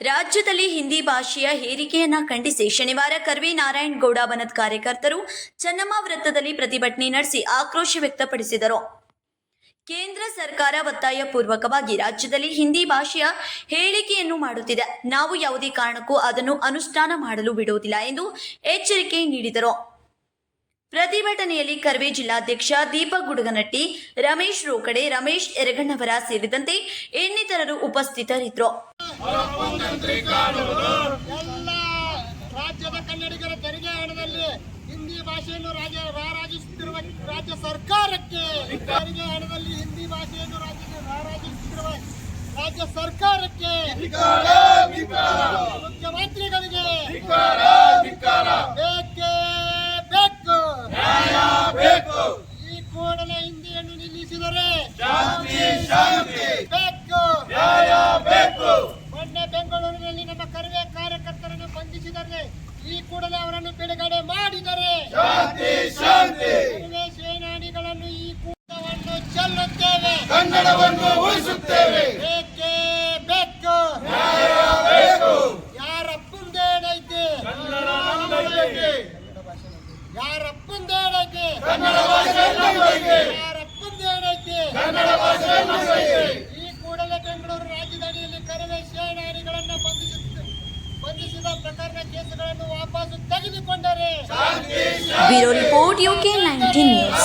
ರಾಜ್ಯದಲ್ಲಿ ಹಿಂದಿ ಭಾಷೆಯ ಹೇರಿಕೆಯನ್ನ ಖಂಡಿಸಿ ಶನಿವಾರ ಕರ್ವಿ ನಾರಾಯಣ್ ಗೌಡ ಬನತ್ ಕಾರ್ಯಕರ್ತರು ಚನ್ನಮ್ಮ ವೃತ್ತದಲ್ಲಿ ಪ್ರತಿಭಟನೆ ನಡೆಸಿ ಆಕ್ರೋಶ ವ್ಯಕ್ತಪಡಿಸಿದರು. ಕೇಂದ್ರ ಸರ್ಕಾರ ಒತ್ತಾಯ ಪೂರ್ವಕವಾಗಿ ರಾಜ್ಯದಲ್ಲಿ ಹಿಂದಿ ಭಾಷೆಯ ಹೇಳಿಕೆಯನ್ನು ಮಾಡುತ್ತಿದೆ. ನಾವು ಯಾವುದೇ ಕಾರಣಕ್ಕೂ ಅದನ್ನು ಅನುಷ್ಠಾನ ಮಾಡಲು ಬಿಡುವುದಿಲ್ಲ ಎಂದು ಎಚ್ಚರಿಕೆ ನೀಡಿದರು. ಪ್ರತಿಭಟನೆಯಲ್ಲಿ ಕರ್ವೆ ಜಿಲ್ಲಾಧ್ಯಕ್ಷ ದೀಪಕ್ ಗುಡುಗನಟ್ಟಿ, ರಮೇಶ್ ರೋಕಡೆ, ರಮೇಶ್ ಎರಗಣ್ಣವರ ಸೇರಿದಂತೆ ಇನ್ನಿತರರು ಉಪಸ್ಥಿತರಿದ್ದರು. ಎಲ್ಲ ರಾಜ್ಯದ ಕನ್ನಡಿಗರ ತೆರಿಗೆ ಹಣದಲ್ಲಿ ಹಿಂದಿ ಭಾಷೆಯನ್ನು ರಾಜ್ಯ ರಾರಾಜಿಸುತ್ತಿರುವ ರಾಜ್ಯ ಸರ್ಕಾರಕ್ಕೆ ತೆರಿಗೆ ಹಣದಲ್ಲಿ ಹಿಂದಿ ಭಾಷೆಯನ್ನು ರಾಜ್ಯ ರಾರಾಜಿಸುತ್ತಿರುವ ರಾಜ್ಯ ಸರ್ಕಾರಕ್ಕೆ ಮುಖ್ಯಮಂತ್ರಿಗಳಿಗೆ ಬೇಕೇ ಬೇಕು. ಈ ಕೂಡಲೇ ಹಿಂದಿಯನ್ನು ನಿಲ್ಲಿಸಿದರೆ ಬಿಡುಗಡೆ ಶಾಂತಿ ಶಾಂತಿ. ಸೇನಾನಿಗಳನ್ನು ಈ ಕೂಟವನ್ನು ಚೆಲ್ಲುತ್ತೇವೆ. ಕನ್ನಡವನ್ನು ಉಳಿಸುತ್ತೇವೆ. ಬೇಕೇ ಬೇಕು. ಯಾರಪ್ಪಂದೇನೈತೆ ಯಾರಪ್ಪಂದೇನೈತೆ ಕನ್ನಡ ಭಾಷೆ ನಮ್ಮೈತೆ. ಯಾರಪ್ಪಂದೇನೈತೆ ಕನ್ನಡ ಭಾಷೆ ನಮ್ಮೈತೆ. ಈ ಕೂಡಲೇ ಬೆಂಗಳೂರು ರಾಜಧಾನಿಯಲ್ಲಿ ಕರವೇ ಸೇನಾನಿಗಳನ್ನು ಬಂಧಿಸಿದ ಬಂಧಿಸಿದ ಪ್ರಕರಣ ಕೇಸುಗಳನ್ನು ವಾಪಸ್ ತೆಗೆದುಕೊಂಡರೆ bureau report UK nineteen news.